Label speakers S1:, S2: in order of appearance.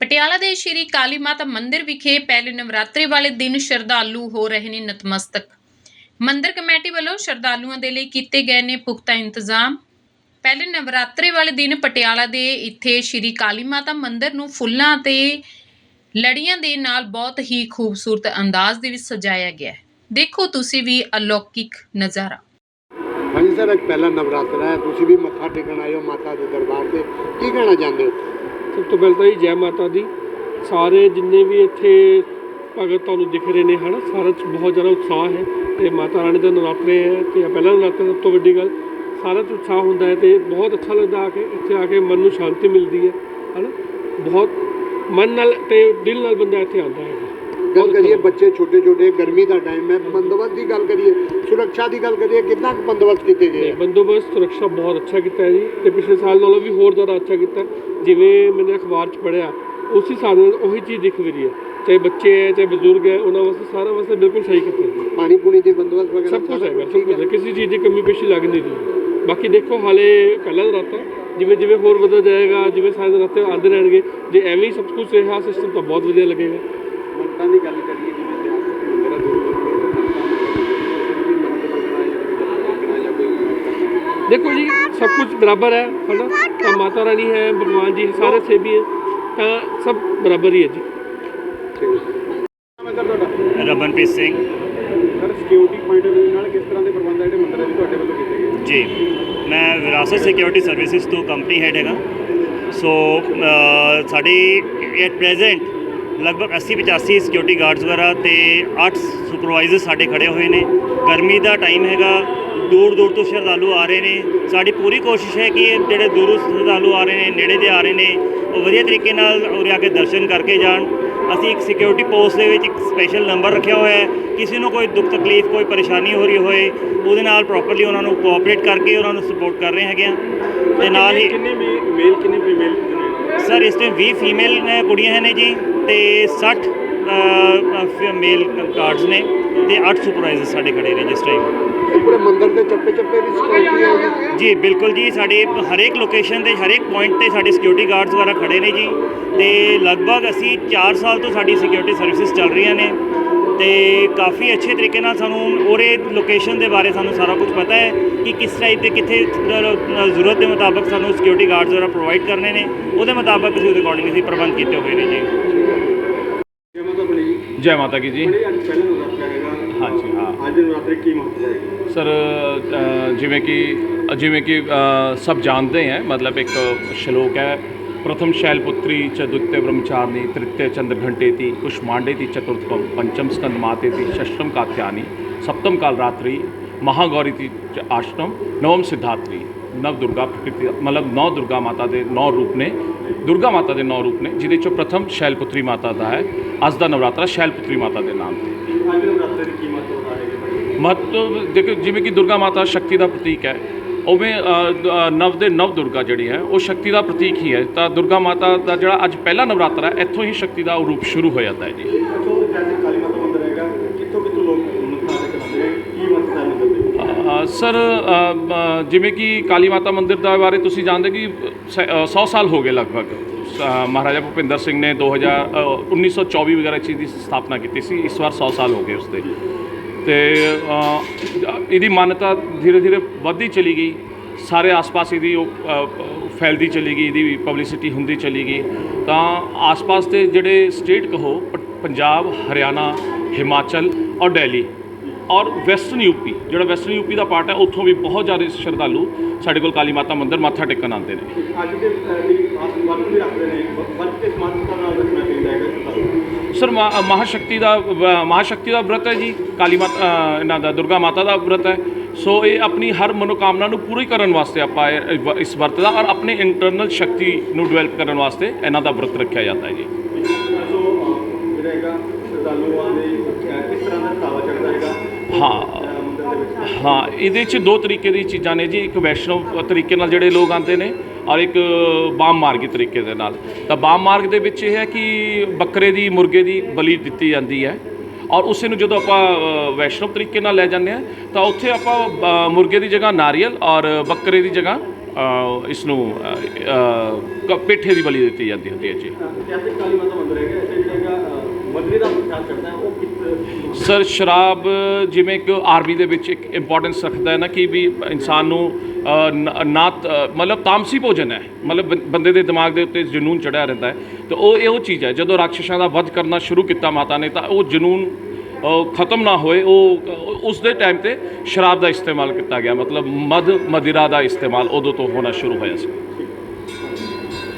S1: ਪਟਿਆਲਾ ਦੇ ਸ਼੍ਰੀ ਕਾਲੀ ਮਾਤਾ ਮੰਦਿਰ ਵਿਖੇ ਪਹਿਲੇ ਨਵਰਾਤਰੀ ਵਾਲੇ ਦਿਨ ਸ਼ਰਧਾਲੂ ਹੋ ਰਹੇ ਨੇ ਨਤਮਸਤਕ। ਮੰਦਿਰ ਕਮੇਟੀ ਵੱਲੋਂ ਸ਼ਰਧਾਲੂਆਂ ਦੇ ਲਈ ਕੀਤੇ ਗਏ ਨੇ ਪੁਖਤਾ ਇੰਤਜ਼ਾਮ। ਪਹਿਲੇ ਨਵਰਾਤਰੀ ਵਾਲੇ ਦਿਨ ਪਟਿਆਲਾ ਦੇ ਇੱਥੇ ਸ਼੍ਰੀ ਕਾਲੀ ਮਾਤਾ ਮੰਦਿਰ ਨੂੰ ਫੁੱਲਾਂ ਤੇ ਲੜੀਆਂ ਦੇ ਨਾਲ ਬਹੁਤ ਹੀ ਖੂਬਸੂਰਤ ਅੰਦਾਜ਼ ਦੇ ਵਿੱਚ ਸਜਾਇਆ ਗਿਆ ਹੈ। ਦੇਖੋ ਤੁਸੀਂ ਵੀ ਅਲੌਕਿਕ ਨਜ਼ਾਰਾ।
S2: ਹਾਂਜੀ ਸਰ, ਅੱਜ ਪਹਿਲਾ ਨਵਰਾਤਰਾ ਹੈ। ਤੁਸੀਂ ਵੀ ਮੱਥਾ ਟੇਕਣ ਆਏ ਹੋ ਮਾਤਾ ਦੇ ਦਰਬਾਰ ਤੇ। ਕੀ ਕਹਿਣਾ ਚਾਹੁੰਦੇ ਹੋ?
S3: ਸਭ ਤੋਂ ਪਹਿਲਾਂ ਤਾਂ ਜੀ ਜੈ ਮਾਤਾ ਦੀ। ਸਾਰੇ ਜਿੰਨੇ ਵੀ ਇੱਥੇ ਭਗਤ ਤੁਹਾਨੂੰ ਦਿਖ ਰਹੇ ਨੇ, ਹਨ, ਸਾਰਿਆਂ 'ਚ ਬਹੁਤ ਜ਼ਿਆਦਾ ਉਤਸ਼ਾਹ ਹੈ ਅਤੇ ਮਾਤਾ ਰਾਣੀ ਦਾ ਨਵਰਾਤਰੇ ਹੈ ਅਤੇ ਪਹਿਲਾ ਨਵਰਾਤਰਾ ਸਭ ਤੋਂ ਵੱਡੀ ਗੱਲ, ਸਾਰਿਆਂ 'ਚ ਉਤਸ਼ਾਹ ਹੁੰਦਾ ਹੈ ਅਤੇ ਬਹੁਤ ਅੱਛਾ ਲੱਗਦਾ ਆ ਕੇ, ਇੱਥੇ ਆ ਕੇ ਮਨ ਨੂੰ ਸ਼ਾਂਤੀ ਮਿਲਦੀ ਹੈ ਹੈ ਨਾ ਬਹੁਤ ਮਨ ਨਾਲ ਅਤੇ ਦਿਲ ਨਾਲ ਬੰਦਾ ਇੱਥੇ ਆਉਂਦਾ ਹੈ।
S2: ਗੱਲ ਕਰੀਏ ਬੱਚੇ ਛੋਟੇ ਛੋਟੇ ਗਰਮੀ ਦਾ ਟਾਈਮ ਹੈ ਬੰਦੋਬਸਤ ਦੀ ਗੱਲ ਕਰੀਏ ਸੁਰੱਖਿਆ ਦੀ ਗੱਲ ਕਰੀਏ ਕਿੰਨਾ ਕੁ ਬੰਦੋਬਸਤ ਕੀਤੇ ਗਏ ਹੈ?
S3: ਬੰਦੋਬਸਤ ਸੁਰੱਖਿਆ ਬਹੁਤ ਅੱਛਾ ਕੀਤਾ ਹੈ ਜੀ ਤੇ ਪਿਛਲੇ ਸਾਲ ਨਾਲੋਂ ਵੀ ਹੋਰ ਜ਼ਿਆਦਾ ਅੱਛਾ ਕੀਤਾ ਹੈ। ਜਿਵੇਂ ਮੈंने ਅਖਬਾਰ 'ਚ ਪੜ੍ਹਿਆ ਉਸੇ ਹਿਸਾਬ ਨਾਲ ਉਹੀ ਚੀਜ਼ ਦਿਖ ਰਹੀ ਹੈ। ਚਾਹੇ ਬੱਚੇ ਹੈ ਚਾਹੇ ਬਜ਼ੁਰਗ ਹੈ ਉਹਨਾਂ ਵਾਸਤੇ ਸਾਰਾ ਵਾਸਤੇ ਬਿਲਕੁਲ ਸਹੀ ਕੀਤਾ ਹੈ।
S2: ਪਾਣੀ ਪੂਣੀ ਦੀ ਬੰਦੋਬਸਤ ਵਗੈਰਾ
S3: ਸਭ ਕੁਝ ਹੈਗਾ ਸਭ ਕੁਝ
S2: ਹੈ
S3: ਹੈ। ਕਿਸੇ ਚੀਜ਼ ਦੀ ਕਮੀ ਪੇਸ਼ੀ ਲੱਗ ਨਹੀਂ ਰਹੀ। ਬਾਕੀ ਦੇਖੋ ਹਾਲੇ ਪਹਿਲਾਂ ਰਾਤਾ ਜਿਵੇਂ ਜਿਵੇਂ ਹੋਰ ਵਧਦਾ ਜਾਏਗਾ ਜਿਵੇਂ ਸਾਰੇ ਰਾਤੇ ਆਉਂਦੇ ਰਹਿਣਗੇ ਜੇ ਐਵੇਂ ਹੀ ਸਭ ਕੁਝ ਰਿਹਾ ਸਿਸਟਮ ਤਾਂ ਬਹੁਤ ਵਧੀਆ ਲੱਗੇਗਾ।
S2: ਮੰਤਾਂ ਦੀ ਗੱਲ ਕਰੀਏ ਜਿਵੇਂ ਮੰਦਿਰ ਦੂਰ ਦੂਰ
S3: ਦੇਖੋ ਜੀ ਸਭ ਕੁਝ ਬਰਾਬਰ ਹੈ ਹਨਾ? ਤਾਂ ਮਾਤਾ ਰਾਣੀ ਹੈ ਭਗਵਾਨ ਜੀ ਸਾਰੇ ਸੇਵੀ ਹੈ ਤਾਂ ਸਭ ਬਰਾਬਰ ਹੀ ਹੈ ਜੀ।
S2: ਮੈਂ ਸਰ ਤੁਹਾਡਾ
S4: Ramanpreet
S2: Singh. Sir security point View ਨਾਲ ਕਿਸ ਤਰ੍ਹਾਂ ਦੇ ਪ੍ਰਬੰਧ ਹੈ ਜਿਹੜੇ ਮੰਦਿਰਾਂ ਵਿੱਚ ਤੁਹਾਡੇ ਵੱਲੋਂ ਕੀਤੇ ਗਏ?
S4: ਜੀ ਮੈਂ ਵਿਰਾਸਤ ਸਿਕਿਉਰਿਟੀ ਸਰਵਿਸਿਜ਼ ਤੋਂ ਕੰਪਨੀ ਹੈਡ ਹੈਗਾ। ਸੋ ਸਾਡੀ ਐਟ ਪ੍ਰੈਜ਼ੈਂਟ ਲਗਭਗ 80 85 ਸਿਕਿਉਰਿਟੀ ਗਾਰਡਸ ਵਗੈਰਾ ਤੇ 8 ਸੁਪਰਵਾਈਜ਼ਰ ਸਾਡੇ ਖੜੇ ਹੋਏ ਨੇ। ਗਰਮੀ ਦਾ ਟਾਈਮ ਹੈਗਾ ਦੂਰ ਦੂਰ ਤੋਂ ਸ਼ਰਧਾਲੂ ਆ ਰਹੇ ਨੇ। ਸਾਡੀ ਪੂਰੀ ਕੋਸ਼ਿਸ਼ ਹੈ ਕਿ ਜਿਹੜੇ ਦੂਰੋਂ ਸ਼ਰਧਾਲੂ ਆ ਰਹੇ ਨੇ ਨੇੜੇ ਦੇ ਆ ਰਹੇ ਨੇ ਉਹ ਵਧੀਆ ਤਰੀਕੇ ਨਾਲ ਉਰੇ ਆ ਕੇ ਦਰਸ਼ਨ ਕਰਕੇ ਜਾਣ। ਅਸੀਂ ਇੱਕ ਸਿਕਿਉਰਿਟੀ ਪੋਸਟ ਦੇ ਵਿੱਚ ਇੱਕ ਸਪੈਸ਼ਲ ਨੰਬਰ ਰੱਖਿਆ ਹੋਇਆ ਹੈ। ਕਿਸੇ ਨੂੰ ਕੋਈ ਦੁੱਖ ਤਕਲੀਫ ਕੋਈ ਪਰੇਸ਼ਾਨੀ ਹੋ ਰਹੀ ਹੋਏ ਉਹਦੇ ਨਾਲ ਪ੍ਰੋਪਰਲੀ ਉਹਨਾਂ ਨੂੰ ਕੋਆਪਰੇਟ ਕਰਕੇ ਉਹਨਾਂ ਨੂੰ ਸਪੋਰਟ ਕਰ ਰਹੇ ਹੈਗੇ ਆ। ਤੇ ਨਾਲ ਹੀ
S3: ਕਿੰਨੇ ਮੇਲ ਕਿੰਨੇ ਫੀਮੇਲ
S4: ਸਰ ਇਸ ਟਾਈਮ 20 ਫੀਮੇਲ ਕੁੜੀਆਂ ਨੇ ਜੀ। ਤੇ 60 ਮੇਲ ਕਾਰਡਸ ਨੇ ਤੇ 8 ਸੁਪਰਵਾਈਜ਼ਰ ਸਾਡੇ ਖੜੇ ਨੇ ਜਿਸ ਟਾਈਮ
S2: ਪੂਰੇ ਮੰਦਿਰ ਦੇ ਚੱਪੇ ਚੱਪੇ ਦੀ ਸਿਕਿਉਰਿਟੀ ਹੈ
S4: ਜੀ ਬਿਲਕੁਲ ਜੀ ਸਾਡੇ ਹਰੇਕ ਲੋਕੇਸ਼ਨ ਤੇ ਹਰੇਕ ਪੁਆਇੰਟ ਤੇ ਸਾਡੇ ਸਿਕਿਉਰਿਟੀ ਗਾਰਡਸ ਵਗੈਰਾ ਖੜੇ ਨੇ ਜੀ। ਤੇ ਲਗਭਗ ਅਸੀਂ 4 ਸਾਲ ਤੋਂ ਸਾਡੀ ਸਿਕਿਉਰਿਟੀ ਸਰਵਿਸਿਜ਼ ਚੱਲ ਰਹੀਆਂ ਨੇ। ਤੇ ਕਾਫੀ ਅੱਛੇ ਤਰੀਕੇ ਨਾਲ ਸਾਨੂੰ ਉਹਰੇ ਲੋਕੇਸ਼ਨ ਦੇ ਬਾਰੇ ਸਾਨੂੰ ਸਾਰਾ ਕੁਝ ਪਤਾ ਹੈ ਕਿ ਕਿਸ ਟਾਈਪ ਤੇ ਕਿੱਥੇ ਜ਼ਰੂਰਤ ਦੇ ਮੁਤਾਬਕ ਸਾਨੂੰ ਸਿਕਿਉਰਿਟੀ ਗਾਰਡਸ ਵਗੈਰਾ ਪ੍ਰੋਵਾਈਡ ਕਰਨੇ ਨੇ ਉਹਦੇ ਮੁਤਾਬਕ ਅਸੀਂ ਉਹਦੇ ਅਕੋਰਡਿੰਗ ਅਸੀਂ ਪ੍ਰਬੰਧ ਕੀਤੇ ਹੋਏ ਨੇ ਜੀ।
S2: ਜੀ
S5: ਜੈ ਮਾਤਾ ਕੀ ਜੀ। ਹਾਂਜੀ ਹਾਂ।
S2: ਅੱਜ ਨਵਰਾਤਰੇ ਕੀ ਮਹੱਤਵ ਹੈ
S5: ਸਰ ਜਿਵੇਂ ਕਿ ਜਿਵੇਂ ਕਿ ਸਭ ਜਾਣਦੇ ਹੈ ਮਤਲਬ ਇੱਕ ਸ਼ਲੋਕ ਹੈ ਪ੍ਰਥਮ ਸ਼ੈਲਪੁੱਤਰੀ ਚ ਦੁੱਤੇ ਬ੍ਰਹਮਚਾਰਨੀ ਤ੍ਰਿਤਯ ਚੰਦਰ ਘੰਟੇਤੀ ਕੁਸ਼ਮਾਂਡੇਤੀ ਚਤੁਰਥਮ ਪੰਚਮ ਸਕੰਦ ਮਾਤੇਤੀ षष्ठम कात्यानी सप्तम काल रात्रि महागौरी ती ਚ ਆਸ਼ਟਮ ਨਵਮ ਸਿਧਾਤਰੀ ਨਵ ਦੁਰਗਾ ਪ੍ਰਕਿਰਤੀ ਮਤਲਬ ਨੌ ਦੁਰਗਾ ਮਾਤਾ ਦੇ ਨੌ ਰੂਪ ਨੇ ਦੁਰਗਾ ਮਾਤਾ ਦੇ ਨੌ ਰੂਪ ਨੇ ਜਿਹਦੇ ਚੋਂ ਪ੍ਰਥਮ ਸ਼ੈਲਪੁੱਤਰੀ ਮਾਤਾ ਦਾ ਹੈ ਅੱਜ ਦਾ ਨਵਰਾਤਰਾ ਸ਼ੈਲਪੁੱਤਰੀ ਮਾਤਾ ਦੇ ਨਾਮ ਤੇ
S2: ਅੱਜ ਨਵਰਾਤਰੇ ਦੀ ਕੀ ਮਹੱਤਵ ਹੈ
S5: ਮਹੱਤਵ ਦੇਖੋ ਜਿਵੇਂ ਕਿ ਦੁਰਗਾ ਮਾਤਾ ਸ਼ਕਤੀ ਦਾ ਪ੍ਰਤੀਕ ਹੈ ਉਵੇਂ ਨਵ ਦੇ ਨਵ ਦੁਰਗਾ ਜਿਹੜੀ ਹੈ ਉਹ ਸ਼ਕਤੀ ਦਾ ਪ੍ਰਤੀਕ ਹੀ ਹੈ। ਤਾਂ ਦੁਰਗਾ ਮਾਤਾ ਦਾ ਜਿਹੜਾ ਅੱਜ ਪਹਿਲਾ ਨਵਰਾਤਰਾ ਹੈ ਇੱਥੋਂ ਹੀ ਸ਼ਕਤੀ ਦਾ ਰੂਪ ਸ਼ੁਰੂ ਹੋ ਜਾਂਦਾ ਹੈ ਜੀ। ਸਰ ਜਿਵੇਂ ਕਿ ਕਾਲੀ ਮਾਤਾ ਮੰਦਿਰ ਦਾ ਬਾਰੇ ਤੁਸੀਂ ਜਾਣਦੇ ਕਿ 100 ਸਾਲ ਹੋ ਗਏ ਲਗਭਗ। ਮਹਾਰਾਜਾ ਭੁਪਿੰਦਰ ਸਿੰਘ ਨੇ 2000 ਅ, 1924 ਵਗੈਰਾ ਚੀਜ਼ ਦੀ ਸਥਾਪਨਾ ਕੀਤੀ ਸੀ ਇਸ ਵਾਰ 100 ਸਾਲ ਹੋ ਗਏ ਉਸ ਤੇ ਇਹਦੀ ਮਾਨਤਾ ਧੀਰੇ ਧੀਰੇ ਵੱਧਦੀ ਚਲੀ ਗਈ। ਸਾਰੇ ਆਸ-ਪਾਸ ਇਹਦੀ ਉਹ ਫੈਲਦੀ ਚਲੀ ਗਈ, ਇਹਦੀ ਪਬਲਿਸਿਟੀ ਹੁੰਦੀ ਚਲੀ ਗਈ। ਤਾਂ ਆਸ-ਪਾਸ ਦੇ ਜਿਹੜੇ ਸਟੇਟ ਕਹੋ, ਪ- ਪੰਜਾਬ, ਹਰਿਆਣਾ, ਹਿਮਾਚਲ ਔਰ ਦਿੱਲੀ ਔਰ ਵੈਸਟਰਨ ਯੂਪੀ ਜਿਹੜਾ ਵੈਸਟਰਨ ਯੂਪੀ ਦਾ ਪਾਰਟ ਹੈ, ਉੱਥੋਂ ਵੀ ਬਹੁਤ ਜ਼ਿਆਦਾ ਸ਼ਰਧਾਲੂ ਸਾਡੇ ਕੋਲ ਕਾਲੀ ਮਾਤਾ ਮੰਦਿਰ ਮੱਥਾ ਟੇਕਣ ਆਉਂਦੇ ਨੇ।
S2: ਅੱਜ ਦੇ ਖਾਸ ਵਰਤ ਵੀ ਰੱਖਦੇ ਨੇ ਵਰਤ ਕੇ ਸਮਾਨਤਾ ਨਾਲ ਰੱਖਣਾ ਚਾਹੀਦਾ ਹੈਗਾ
S5: ਸਰ ਮਹਾ- ਮਹਾਸ਼ਕਤੀ ਦਾ ਮਹਾਸ਼ਕਤੀ ਦਾ ਵਰਤ ਹੈ ਜੀ ਕਾਲੀ ਮਾਤਾ ਇਹਨਾਂ ਦਾ ਦੁਰਗਾ ਮਾਤਾ ਦਾ ਵਰਤ ਹੈ। ਸੋ ਇਹ ਆਪਣੀ ਹਰ ਮਨੋਕਾਮਨਾ ਨੂੰ ਪੂਰੀ ਕਰਨ ਵਾਸਤੇ ਆਪਾਂ ਇਸ ਵਰਤ ਦਾ ਔਰ ਆਪਣੇ ਇੰਟਰਨਲ ਸ਼ਕਤੀ ਨੂੰ ਡਿਵੈਲਪ ਕਰਨ ਵਾਸਤੇ ਇਹਨਾਂ ਦਾ ਵਰਤ ਰੱਖਿਆ ਜਾਂਦਾ ਹੈ ਜੀ। ਹਾਂ।
S2: ਵਿੱਚ।
S5: ਹਾਂ ਇਹਦੇ 'ਚ ਦੋ ਤਰੀਕੇ ਦੀ ਚੀਜ਼ਾਂ ਨੇ ਜੀ ਇੱਕ ਵੈਸ਼ਨਵ ਤਰੀਕੇ ਨਾਲ ਜਿਹੜੇ ਲੋਕ ਆਉਂਦੇ ਨੇ ਔਰ ਇੱਕ ਬਾਮ ਮਾਰਗੀ ਤਰੀਕੇ ਦੇ ਨਾਲ। ਤਾਂ ਬਾਮ ਮਾਰਗ ਦੇ ਵਿੱਚ ਇਹ ਹੈ ਕਿ ਬੱਕਰੇ ਦੀ ਮੁਰਗੇ ਦੀ ਬਲੀ ਦਿੱਤੀ ਜਾਂਦੀ ਹੈ। ਔਰ ਉਸੇ ਨੂੰ ਜਦੋਂ ਆਪਾਂ ਵੈਸ਼ਨਵ ਤਰੀਕੇ ਨਾਲ ਲੈ ਜਾਂਦੇ ਆ ਤਾਂ ਉੱਥੇ ਆਪਾਂ ਮੁਰਗੇ ਦੀ ਜਗ੍ਹਾ ਨਾਰੀਅਲ ਔਰ ਬੱਕਰੇ ਦੀ ਜਗ੍ਹਾ ਅ, ਇਸ ਨੂੰ ਪੇਠੇ ਦੀ ਬਲੀ ਦਿੱਤੀ ਜਾਂਦੀ ਹੁੰਦੀ ਹੈ ਜੀ।
S3: ਕਾਲੀ ਮਾਤਾ ਮੰਦਿਰ ਹੈਗਾ। ਇੱਥੇ ਦਾ ਪ੍ਰਚਾਰ ਕਰਦਾ ਹੈ, ਉਹ ਕਿਸ
S5: ਸਰ, ਸ਼ਰਾਬ ਜਿਵੇਂ ਕਿ ਆਰਮੀ ਦੇ ਵਿੱਚ ਇੱਕ ਇੰਪੋਰਟੈਂਸ ਰੱਖਦਾ ਹੈ ਨਾ ਕਿ ਵੀ ਇਨਸਾਨ ਨੂੰ ਨਾ ਮਤਲਬ ਤਾਮਸੀ ਭੋਜਨ ਹੈ। ਮਤਲਬ ਬੰ- ਬੰਦੇ ਦੇ ਦਿਮਾਗ ਦੇ ਉੱਤੇ ਜਨੂਨ ਚੜਿਆ ਰਹਿੰਦਾ ਹੈ। ਤੇ ਉਹ ਇਹੋ ਚੀਜ਼ ਹੈ, ਜਦੋਂ ਰਾਖਸ਼ਾਂ ਦਾ ਵੱਧ ਕਰਨਾ ਸ਼ੁਰੂ ਕੀਤਾ ਮਾਤਾ ਨੇ, ਤਾਂ ਉਹ ਜਨੂਨ ਖਤਮ ਨਾ ਹੋਏ। ਉਹ, ਉਸ ਦੇ ਟਾਈਮ ਤੇ ਸ਼ਰਾਬ ਦਾ ਇਸਤੇਮਾਲ ਕੀਤਾ ਗਿਆ। ਮਤਲਬ ਮਦ ਮदिरा ਦਾ ਇਸਤੇਮਾਲ ਉਦੋਂ ਤੋਂ ਹੋਣਾ ਸ਼ੁਰੂ ਹੋਇਆ ਸੀ।